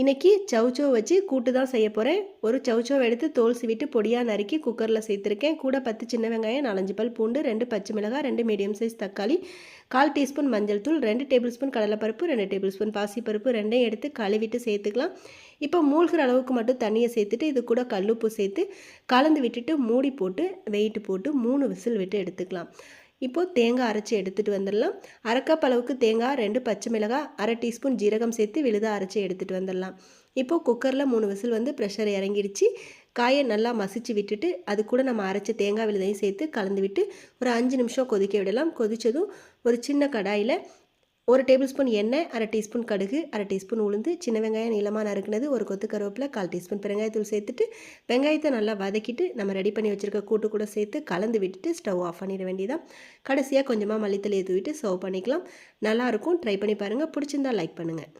இன்றைக்கி சவுச்சோ வச்சு கூட்டு தான் செய்ய போகிறேன் ஒரு சவுச்சோவை எடுத்து தோல் சீவிட்டு பொடியாக நறுக்கி குக்கரில் சேர்த்துருக்கேன். கூட பத்து சின்ன வெங்காயம் நாலஞ்சு பல் பூண்டு ரெண்டு பச்சை மிளகாய் ரெண்டு மீடியம் சைஸ் தக்காளி கால் டீஸ்பூன் மஞ்சள் தூள் ரெண்டு டேபிள் ஸ்பூன் கடலைப்பருப்பு ரெண்டு டேபிள் ஸ்பூன் பாசிப்பருப்பு ரெண்டையும் எடுத்து கழுவிட்டு சேர்த்துக்கலாம். இப்போ மூழ்கிற அளவுக்கு மட்டும் தண்ணியை சேர்த்துட்டு இது கூட கல்லுப்பு சேர்த்து கலந்து விட்டுட்டு மூடி போட்டு வெயிட்டு போட்டு மூணு விசில் விட்டு எடுத்துக்கலாம். இப்போது தேங்காய் அரைச்சி எடுத்துகிட்டு வந்துடலாம். அரைக்கப் அளவுக்கு தேங்காய் ரெண்டு பச்சை மிளகாய் அரை டீஸ்பூன் ஜீரகம் சேர்த்து விழுதாக அரைச்சி எடுத்துகிட்டு வந்துடலாம். இப்போது குக்கரில் மூணு விசில் வந்து ப்ரெஷர் இறங்கிடுச்சு. காயை நல்லா மசிச்சு விட்டுட்டு அது கூட நம்ம அரைச்ச தேங்காய் விழுதையும் சேர்த்து கலந்து விட்டு ஒரு அஞ்சு நிமிஷம் கொதிக்க விடலாம். கொதித்ததும் ஒரு சின்ன கடாயில் ஒரு டேபிள் ஸ்பூன் எண்ணெய் அரை டீஸ்பூன் கடுகு அரை டீஸ்பூன் உளுந்து சின்ன வெங்காயம் நீளமாக நறுக்குனது ஒரு கொத்து கருவேப்பில் கால் டீஸ்பூன் பெருங்காயத்தூள் சேர்த்துட்டு வெங்காயத்தை நல்லா வதக்கிட்டு நம்ம ரெடி பண்ணி வச்சுருக்க கூட்டு கூட சேர்த்து கலந்து விட்டுட்டு ஸ்டவ் ஆஃப் பண்ணிட வேண்டியதான் கடைசியாக கொஞ்சமாக மல்லித்தலையை தூவிட்டு சர்வ் பண்ணிக்கலாம். நல்லாயிருக்கும் ட்ரை பண்ணி பாருங்கள் பிடிச்சிருந்தா லைக் பண்ணுங்கள்